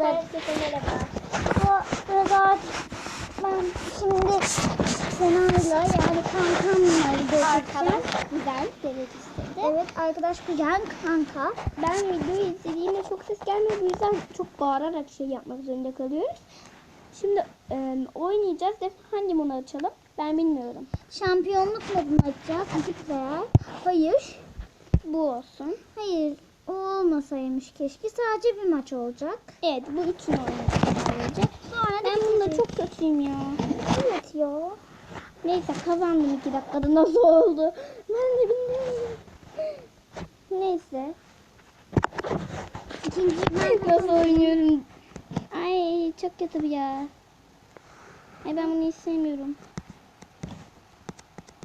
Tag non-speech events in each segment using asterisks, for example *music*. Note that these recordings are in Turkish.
Herkese merhaba. Bu burada ben şimdi Sena'yla yani kankamla çekeceğim. güzel demek istedi. Evet arkadaş kuzen kanka. Ben videoyu izlediğimde çok ses gelmiyor. Bu yüzden çok bağırarak şey yapmak zorunda kalıyoruz. Şimdi e, oynayacağız. Hangi bunu açalım? Ben bilmiyorum. Şampiyonluk modunu açacağız. İki veya hayır. Bu olsun. Hayır olmasaymış keşke. Sadece bir maç olacak. Evet bu üçünü oynayacağız sadece. Sonra Ben bunda bizi- çok kötüyüm ya. Evet ya. Neyse kazandım iki dakikada *laughs* nasıl oldu? Ben de bilmiyorum. Neyse. İkinci ben Nasıl oynuyorum? Ay çok kötü bu ya. Ay ben bunu hiç sevmiyorum.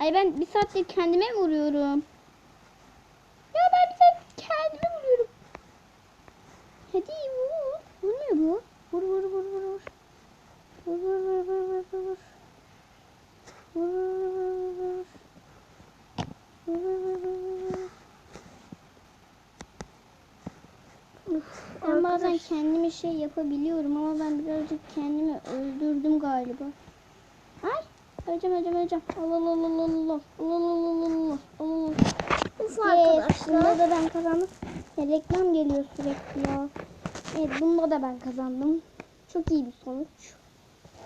Ay ben bir saattir kendime vuruyorum? Ya ben bir saat kendime vuruyorum. Hadi vur. Vurmuyor bu. Vur vur vur vur vur. Vur vur vur vur vur vur vur. Vur vur vur vur vur. Vur vur vur vur. Ben bazen kendime şey yapabiliyorum ama ben birazcık kendimi öldürdüm galiba. Ay öleceğim öleceğim öleceğim. Allah Allah Allah Allah Allah Allah Allah Allah Allah Yes, arkadaşlar. bunda da ben kazandım. Ya, reklam geliyor sürekli ya. Evet bunda da ben kazandım. Çok iyi bir sonuç.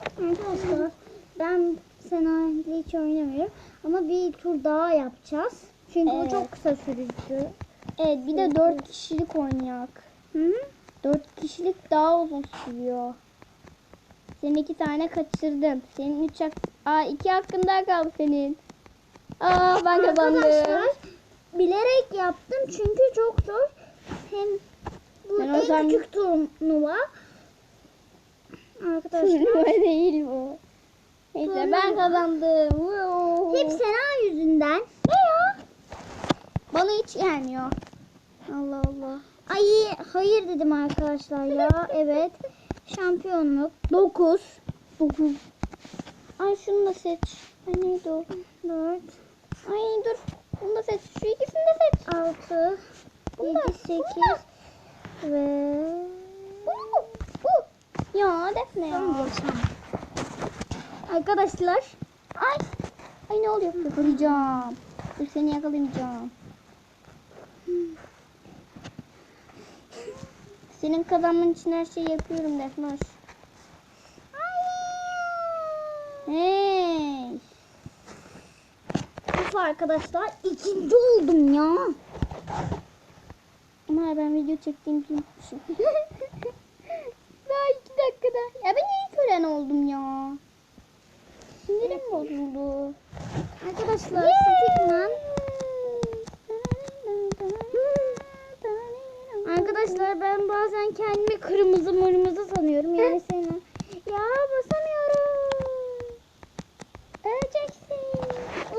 Arkadaşlar ben Sena'yla hiç oynamıyorum. Ama bir tur daha yapacağız. Çünkü Evet. bu çok kısa sürdü. Evet bir de dört kişilik oynayak. Hı hı. Dört kişilik daha uzun sürüyor. Senin iki tane kaçırdın. Senin üç hak... Aa iki hakkın daha kaldı senin. Aa ben kazandım. Arkadaşlar bilerek yaptım çünkü çok zor. Hem bu Ben o en zaman- küçük turnuva. Arkadaşlar Turnuva değil bu. Neyse ben Turnuva. kazandım. Woo. hep Sena yüzünden. Ne ya? Bana hiç gelmiyor. Allah Allah. Ay hayır dedim arkadaşlar ya. *laughs* Evet. Şampiyonluk 9 Dokuz. Ay şunu da seç. Ay neydi o? 4 Ay dur. Bunu da seç. Şu ikisini de seç. 6 Bunda, 7 8 bunda. ve Bu. Bu. Ya Defne ya. Arkadaşlar Ay. Ay ne oluyor? Yakalayacağım. Dur seni yakalayacağım. Senin kazanman için her şeyi yapıyorum Defne. Hey. Of arkadaşlar ikinci oldum ya. Ama ben video çektiğimi unutmuşum. *laughs* Dakikada. Ya ben iyi tören oldum ya. Sinirim bozuldu. Arkadaşlar Stickman Arkadaşlar ben bazen kendimi kırmızı mırmızı sanıyorum yani seni. Ya basamıyorum. Öleceksin.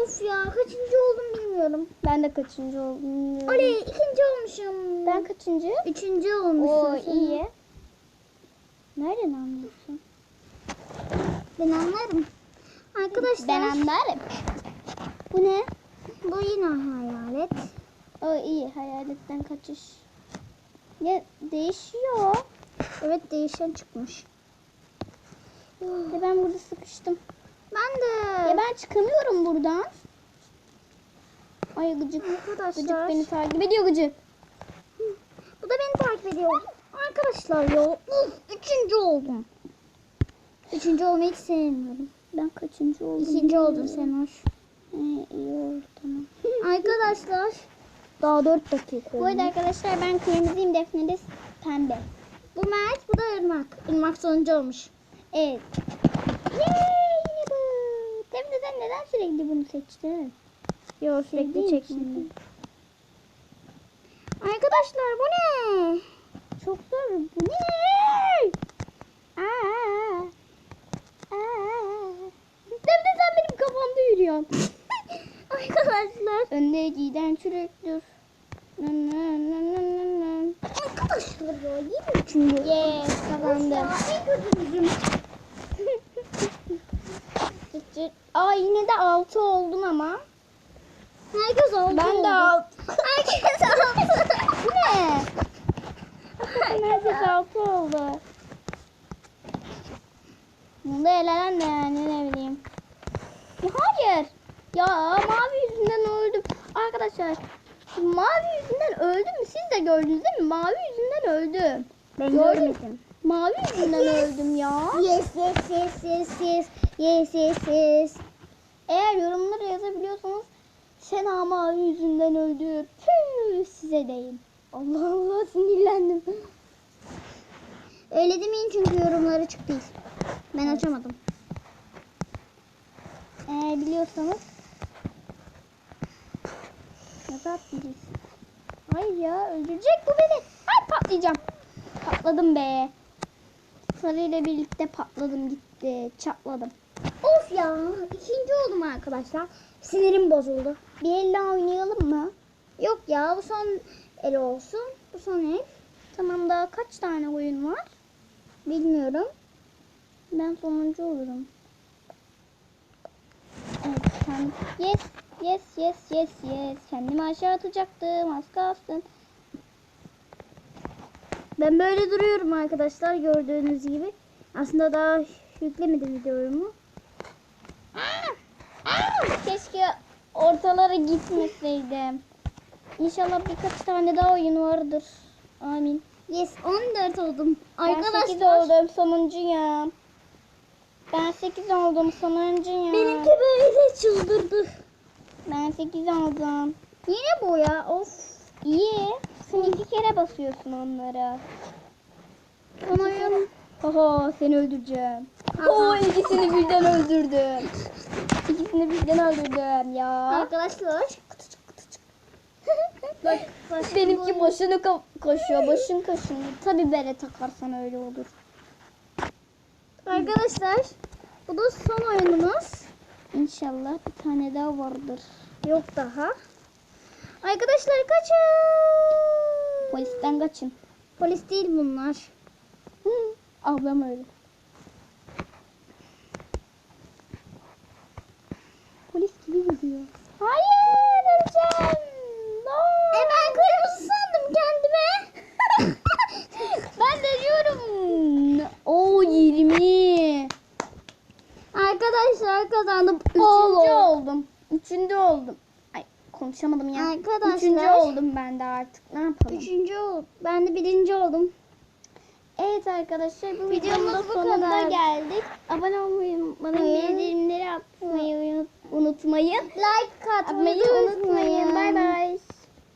Of ya kaçıncı oldum bilmiyorum. Ben de kaçıncı oldum bilmiyorum. Oley ikinci olmuşum. Ben kaçıncı? üçüncü olmuşum. Oo iyi. Nereden anlıyorsun? Ben anlarım. Arkadaşlar Ben anlarım. Bu ne? bu yine hayalet. O iyi. Hayaletten kaçış. Ya değişiyor. Evet değişen çıkmış. Ya ben burada sıkıştım. Ben de. Ya ben çıkamıyorum buradan. Ay gıcık. Gıcık Arkadaşlar. beni takip ediyor gıcık. Bu da beni takip ediyor. Arkadaşlar ya. Uf, üçüncü oldum. Üçüncü olmayı hiç sevmiyorum. Ben kaçıncı oldum? İkinci oldun sen hoş. He, iyi oldu tamam. *laughs* Arkadaşlar. Daha dört dakika Bu arada oldu. arkadaşlar ben kırmızıyım Defne de pembe. Bu Mert, bu da Irmak. Irmak sonuncu olmuş. Evet. Yay yine bu. Defne sen neden sürekli bunu seçtin? Yok sürekli çekmedim. Arkadaşlar bu ne? Çok zor. Bu ne? Aa. Aa. Defne sen benim kafamda yürüyorsun. *laughs* Arkadaşlar. Önde giden nın nın. Arkadaşlar ya yine üçüncü. Yes kazandım. *laughs* Aa yine de 6 oldum ama. Herkes oldu. Ben de 6. Herkes oldu. *laughs* Bu ne? Herkes 6 oldu. eğlenen de yani ne bileyim. Ya hayır. Ya mavi yüzünden öldüm. Arkadaşlar mavi yüzünden öldüm? Siz de gördünüz değil mi? Mavi yüzünden öldüm. Ben Gördüm. görmedim. Mavi yüzünden öldüm ya. Yes yes yes yes yes. Yes yes yes. Eğer yorumlara yazabiliyorsanız Sena mavi yüzünden öldü. Püh, size deyim. Allah Allah sinirlendim. Öyle demeyin çünkü yorumları çıktı. Ben açamadım. Eğer biliyorsanız nasıl atlayacağız? Hayır ya öldürecek bu beni. Ay patlayacağım. Patladım be. Sarıyla birlikte patladım gitti. Çatladım. Of ya. ikinci oldum arkadaşlar. Sinirim bozuldu. Bir el daha oynayalım mı? Yok ya bu son el olsun. Bu son el. Tamam daha kaç tane oyun var? Bilmiyorum. Ben sonuncu olurum. Evet kendim. Yes yes yes yes yes. Kendimi aşağı atacaktım. Az kalsın. Ben böyle duruyorum arkadaşlar gördüğünüz gibi. Aslında daha yüklemedim videomu. Keşke ortalara gitmeseydim. İnşallah birkaç tane daha oyun vardır. Amin. Yes 14 oldum. Ben 8 Arkadaşlar oldum sonuncuyum. Ben 8 oldum sonuncuyum. benimki böyle çıldırdı. Ben 8 oldum. Yine bu ya of. İyi. Sen iki kere basıyorsun onlara. Oyun. Oho seni öldüreceğim. Oo ikisini birden öldürdüm. İkisini birden öldürdüm ya. Arkadaşlar. Bak, Benimki bu- boşuna ko- koşuyor. Başın kaşınıyor. Tabi bere takarsan öyle olur. Arkadaşlar bu da son oyunumuz. İnşallah bir tane daha vardır. Yok daha. Arkadaşlar kaçın. Polisten kaçın. Polis değil bunlar. Hı, ablam öyle. Polis gibi gidiyor. Hayır öleceğim. No. E ben kırmızı sandım kendime. ben de diyorum. Oo 20. Arkadaşlar kazandım. Üçüncü oldum. Üçüncü oldum. Ay konuşamadım ya. Arkadaşlar. Üçüncü oldum ben de artık. Ne yapalım? Üçüncü oldum. Ben de birinci oldum. Evet arkadaşlar bu Videomuz bu sonuna geldik. Abone olmayı unutmayın. Bildirimleri atmayı unut- unutmayın. Like atmayı unutmayın. Bay bay.